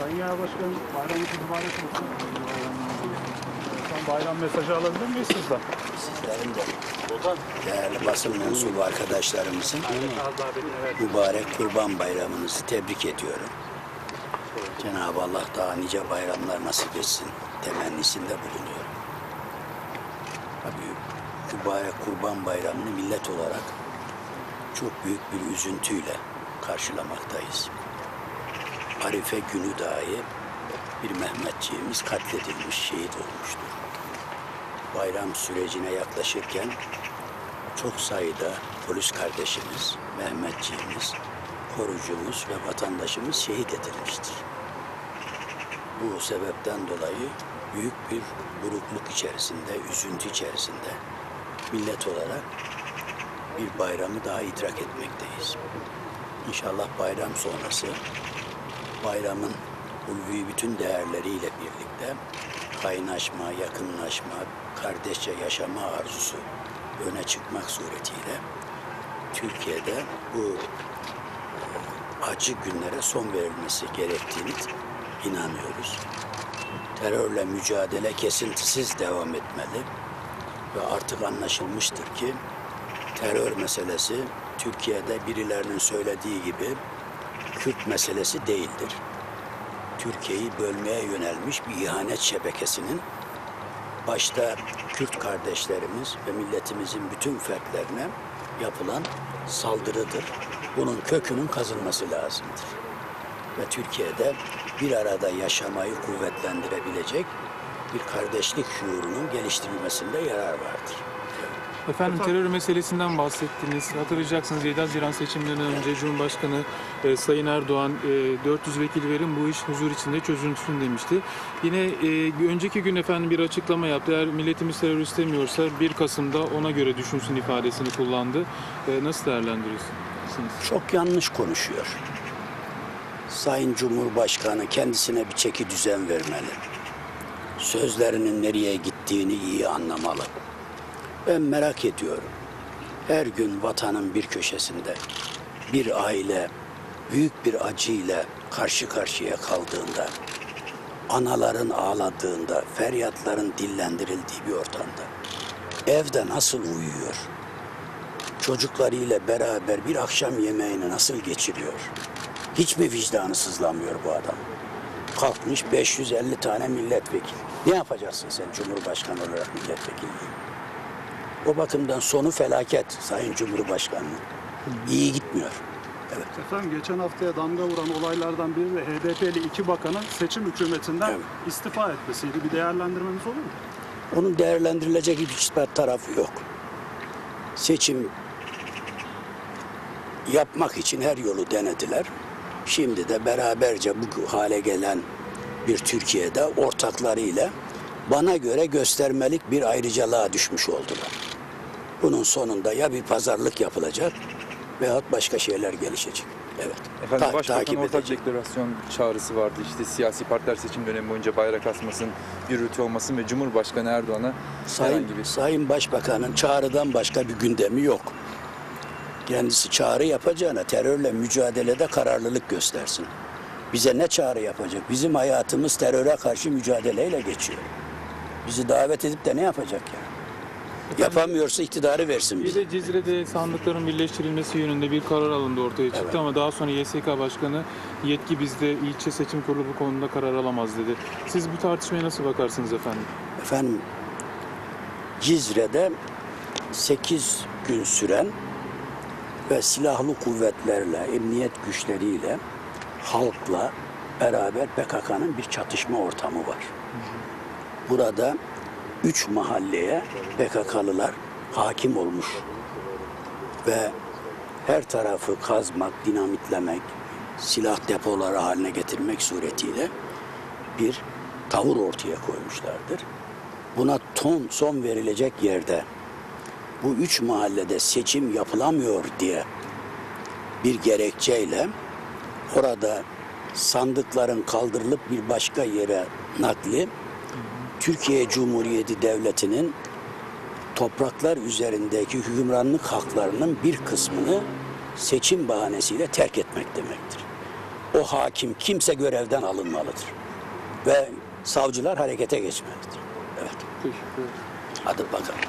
Sayın Genel Başkanım bayramınız mübarek olsun. Son bayram mesajı alabilir miyiz sizden? Sizlerin de değerli basın mensubu arkadaşlarımızın mübarek Kurban Bayramınızı tebrik ediyorum. Cenab-ı Allah daha nice bayramlar nasip etsin temennisinde bulunuyorum. Tabii mübarek Kurban Bayramı'nı millet olarak çok büyük bir üzüntüyle karşılamaktayız. Arife günü dahi bir Mehmetçiğimiz katledilmiş, şehit olmuştur. Bayram sürecine yaklaşırken çok sayıda polis kardeşimiz, Mehmetçiğimiz, korucumuz ve vatandaşımız şehit edilmiştir. Bu sebepten dolayı büyük bir burukluk içerisinde, üzüntü içerisinde millet olarak bir bayramı daha idrak etmekteyiz. İnşallah bayram sonrası bayramın ulvi bütün değerleriyle birlikte kaynaşma, yakınlaşma, kardeşçe yaşama arzusu öne çıkmak suretiyle Türkiye'de bu e, acı günlere son verilmesi gerektiğini inanıyoruz. Terörle mücadele kesintisiz devam etmeli ve artık anlaşılmıştır ki terör meselesi Türkiye'de birilerinin söylediği gibi Kürt meselesi değildir. Türkiye'yi bölmeye yönelmiş bir ihanet şebekesinin başta Kürt kardeşlerimiz ve milletimizin bütün fertlerine yapılan saldırıdır. Bunun kökünün kazılması lazımdır. Ve Türkiye'de bir arada yaşamayı kuvvetlendirebilecek bir kardeşlik şuurunun geliştirilmesinde yarar vardır. Efendim terör meselesinden bahsettiniz. Hatırlayacaksınız 7 Haziran seçimlerinden önce Cumhurbaşkanı e, Sayın Erdoğan e, 400 vekil verin bu iş huzur içinde çözülsün demişti. Yine e, önceki gün efendim bir açıklama yaptı. Eğer milletimiz terör istemiyorsa 1 Kasım'da ona göre düşünsün ifadesini kullandı. E, nasıl değerlendiriyorsunuz? Çok yanlış konuşuyor. Sayın Cumhurbaşkanı kendisine bir çeki düzen vermeli. Sözlerinin nereye gittiğini iyi anlamalı. Ben merak ediyorum. Her gün vatanın bir köşesinde bir aile büyük bir acıyla karşı karşıya kaldığında, anaların ağladığında, feryatların dillendirildiği bir ortamda evde nasıl uyuyor? Çocuklarıyla beraber bir akşam yemeğini nasıl geçiriyor? Hiç mi vicdanı sızlamıyor bu adam? Kalkmış 550 tane milletvekili. Ne yapacaksın sen Cumhurbaşkanı olarak milletvekilliği? O bakımdan sonu felaket Sayın Cumhurbaşkanı. İyi gitmiyor. Evet. Efendim geçen haftaya damga vuran olaylardan biri de HDP'li iki bakanın seçim hükümetinden Evet. istifa etmesiydi. Bir değerlendirmeniz olur mu? Onun değerlendirilecek hiçbir tarafı yok. Seçim yapmak için her yolu denediler. Şimdi de beraberce bu hale gelen bir Türkiye'de ortaklarıyla bana göre göstermelik bir ayrıcalığa düşmüş oldular. Bunun sonunda ya bir pazarlık yapılacak veyahut başka şeyler gelişecek. Evet. Efendim Ta- Başbakan ortak deklarasyon çağrısı vardı. İşte siyasi partiler seçim dönemi boyunca bayrak asmasın, bir rütü olmasın ve Cumhurbaşkanı Erdoğan'a Sayın, bir Sayın Başbakan'ın çağrıdan başka bir gündemi yok. Kendisi çağrı yapacağına terörle mücadelede kararlılık göstersin. Bize ne çağrı yapacak? Bizim hayatımız teröre karşı mücadeleyle geçiyor. Bizi davet edip de ne yapacak ya? Yapamıyorsa iktidarı versin Bir bize. de Cizre'de sandıkların birleştirilmesi yönünde bir karar alındı ortaya çıktı Evet. ama daha sonra YSK Başkanı yetki bizde ilçe seçim kurulu bu konuda karar alamaz dedi. Siz bu tartışmaya nasıl bakarsınız efendim? Efendim Cizre'de 8 gün süren ve silahlı kuvvetlerle, emniyet güçleriyle, halkla beraber PKK'nın bir çatışma ortamı var. Burada üç mahalleye PKK'lılar hakim olmuş ve her tarafı kazmak, dinamitlemek, silah depoları haline getirmek suretiyle bir tavır ortaya koymuşlardır. Buna ton son verilecek yerde bu üç mahallede seçim yapılamıyor diye bir gerekçeyle orada sandıkların kaldırılıp bir başka yere nakli Türkiye Cumhuriyeti Devleti'nin topraklar üzerindeki hükümranlık haklarının bir kısmını seçim bahanesiyle terk etmek demektir. O hakim kimse görevden alınmalıdır. Ve savcılar harekete geçmelidir. Evet. Teşekkür ederim. Hadi bakalım.